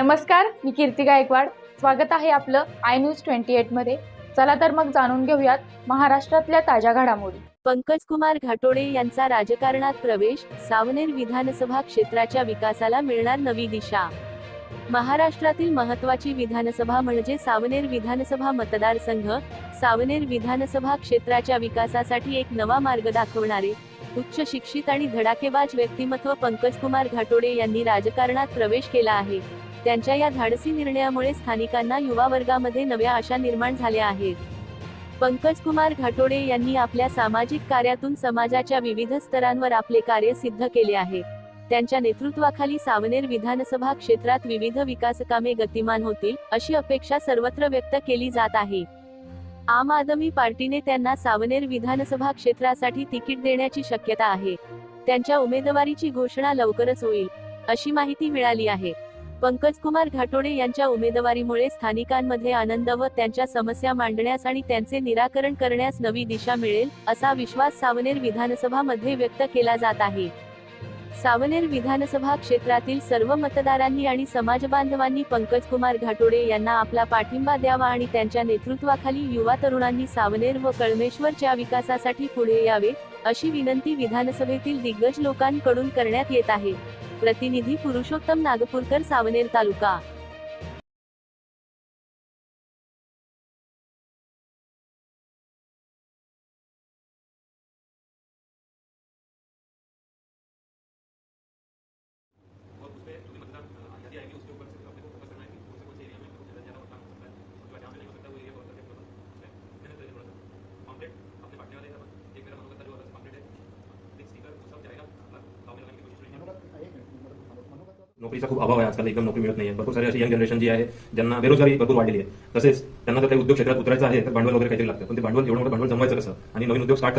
नमस्कार मी कीर्ती गायकवाड. स्वागत आहे आपलं आय न्यूज ट्वेंटी एटमध्ये चला तर मग जाणून घेऊयात महाराष्ट्रातल्या ताज्या घडामोडी. पंकज कुमार घाटोडे यांचा राजकारणात प्रवेश सावनेर विधानसभा क्षेत्राच्या विकासाला मिळणार नवी दिशा. महाराष्ट्रातील महत्वाची विधानसभा म्हणजे सावनेर विधानसभा मतदारसंघ. सावनेर विधानसभा क्षेत्राच्या विकासासाठी एक नवा मार्ग दाखवणारे उच्च शिक्षित आणि धडाकेबाज व्यक्तिमत्व पंकज कुमार घाटोडे यांनी राजकारणात प्रवेश केला आहे. त्यांच्या या धाडसी निर्णयामुळे स्थानिकांना युवा वर्गामध्ये नव्या आशा निर्माण झाल्या आहेत. पंकज कुमार घाटोडे यांनी आपल्या सामाजिक कार्यातून समाजाच्या विविध स्तरांवर आपले कार्य सिद्ध केले आहे. त्यांच्या नेतृत्वाखाली सावनेर विधानसभा क्षेत्रात विविध विकास कामे गतिमान होतील अशी अपेक्षा सर्वत्र व्यक्त केली जात आहे. आम आदमी पार्टीने त्यांना सावनेर विधानसभा क्षेत्रासाठी तिकीट देण्याची शक्यता आहे. त्यांच्या उमेदवारीची घोषणा लवकरच होईल अशी माहिती मिळाली आहे. पंकज कुमार घाटोडे यांच्या उमेदवारीमुळे स्थानिकांमध्ये आनंद व त्यांच्या समस्या मांडण्यास आणि त्यांचे निराकरण करण्यास नवी दिशा मिळेल असा विश्वास सावनेर विधानसभा मध्ये व्यक्त केला जात आहे. सावनेर विधानसभा क्षेत्रातील सर्व मतदारांनी आणि समाज बांधवांनी पंकज कुमार घाटोडे यांना आपला पाठिंबा द्यावा आणि त्यांच्या नेतृत्वाखाली युवा तरुणांनी सावनेर व कळमेश्वरच्या विकासासाठी पुढे यावे अशी विनंती विधानसभेतील दिग्गज लोकांकडून करण्यात येत आहे. प्रतिनिधी पुरुषोत्तम नागपूरकर सावनेर तालुका. नोकरीचा खूप अभाव आहे आजकाल एकदम नोकरी मिळत नाही भरपूर सारी अशी यंग जनरेशन जी आहे ज्यांना बेरोजगारी भरपूर वाढलेली आहे. तसेच त्यांना जर काही उद्योग क्षेत्रात उतरायचं आहे तर भांडवल वगैरे काहीतरी लागतं. पण ते भांडवल एवढं मोठं भांडवल जमवायचं कसं? आणि नवीन उद्योग स्टार्ट